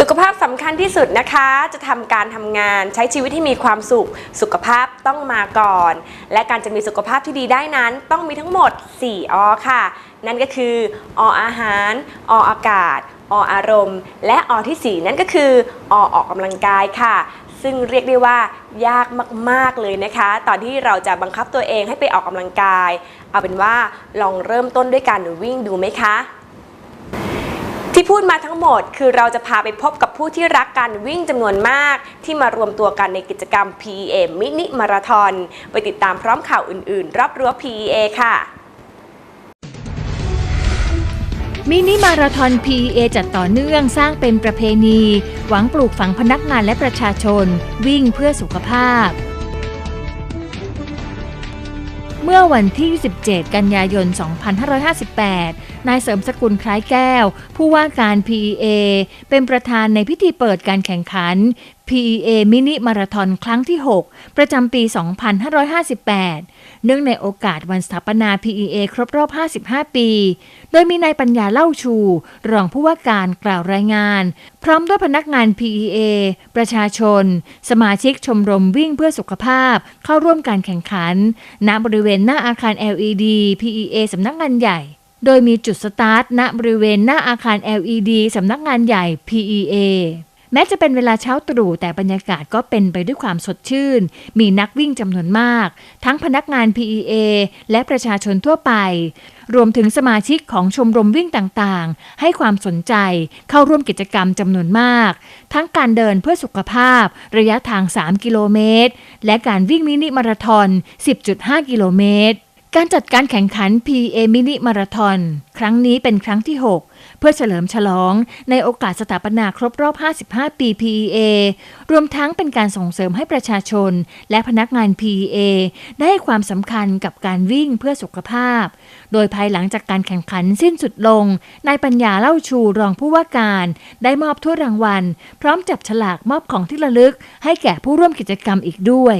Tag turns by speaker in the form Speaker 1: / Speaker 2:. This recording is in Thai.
Speaker 1: สุขภาพสำคัญที่สุดนะคะ จะทำการทำงานใช้ชีวิตที่มีความสุข สุขภาพต้องมาก่อน และการจะมีสุขภาพที่ดีได้นั้น ต้องมีทั้งหมด 4 อ ค่ะ นั่นก็คือ ออาหาร ออากาศ ออารมณ์ และอที่ 4 นั่นก็คือ อออกกำลังกายค่ะ ซึ่งเรียกได้ว่ายากมาก ๆ เลยนะคะ ตอนที่เราจะบังคับตัวเองให้ไปออกกำลังกาย เอาเป็นว่าลองเริ่มต้นด้วยการวิ่งดูไหมคะ ที่พูดมาทั้งหมดคือเราจะพาไปพบกับผู้ที่รักการวิ่งจำนวนมาก ที่มารวมตัวกันในกิจกรรม PEA มินิมาราทอนไปติดตามพร้อมข่าวอื่นๆรอบรั้ว PEA ค่ะ
Speaker 2: มินิมาราธอน PEA จัดต่อเนื่องสร้างเป็นประเพณี หวังปลูกฝังพนักงานและประชาชน วิ่งเพื่อสุขภาพ เมื่อวันที่ 17 กันยายน 2558 นายเสริมสกุลคล้ายแก้ว ผู้ว่าการ PEA เป็นประธานในพิธีเปิดการแข่งขัน PEA มินิมาราธอนครั้งที่ 6 ประจำปี 2558 เนื่องในโอกาสวันสถาปนา PEA ครบรอบ 55 ปี โดยมีนายปัญญาเล่าชู รองผู้ว่าการกล่าวรายงาน พร้อมด้วยพนักงาน PEA ประชาชน สมาชิกชมรมวิ่งเพื่อสุขภาพ เข้าร่วมการแข่งขัน ณ บริเวณหน้าอาคาร LED PEA สำนักงานใหญ่ โดยมีจุดสตาร์ทณบริเวณหน้าอาคาร LED สำนักงานใหญ่ PEA แม้จะเป็นเวลาเช้าตรู่แต่บรรยากาศก็เป็นไปด้วยความสดชื่น มีนักวิ่งจำนวนมาก ทั้งพนักงาน PEA และประชาชนทั่วไป รวมถึงสมาชิกของชมรมวิ่งต่างๆ ให้ความสนใจเข้าร่วมกิจกรรมจำนวนมาก ทั้งการเดินเพื่อสุขภาพ ระยะทาง 3 กิโลเมตร และการวิ่งมินิมาราธอน 10.5 กิโลเมตร การจัดการแข่งขัน PA มินิมาราธอนครั้งนี้เป็นครั้งที่ 6 เพื่อเฉลิมฉลองในโอกาสสถาปนาครบรอบ 55 ปี PEA รวมทั้งเป็นการส่งเสริมให้ประชาชน และพนักงาน PEA ได้ให้ความสำคัญกับการวิ่งเพื่อสุขภาพ โดยภายหลังจากการแข่งขันสิ้นสุดลง นายปัญญาเล่าชูรองผู้ว่าการ ได้มอบถ้วยรางวัล พร้อมจับฉลากมอบของที่ระลึก ให้แก่ผู้ร่วมกิจกรรมอีกด้วย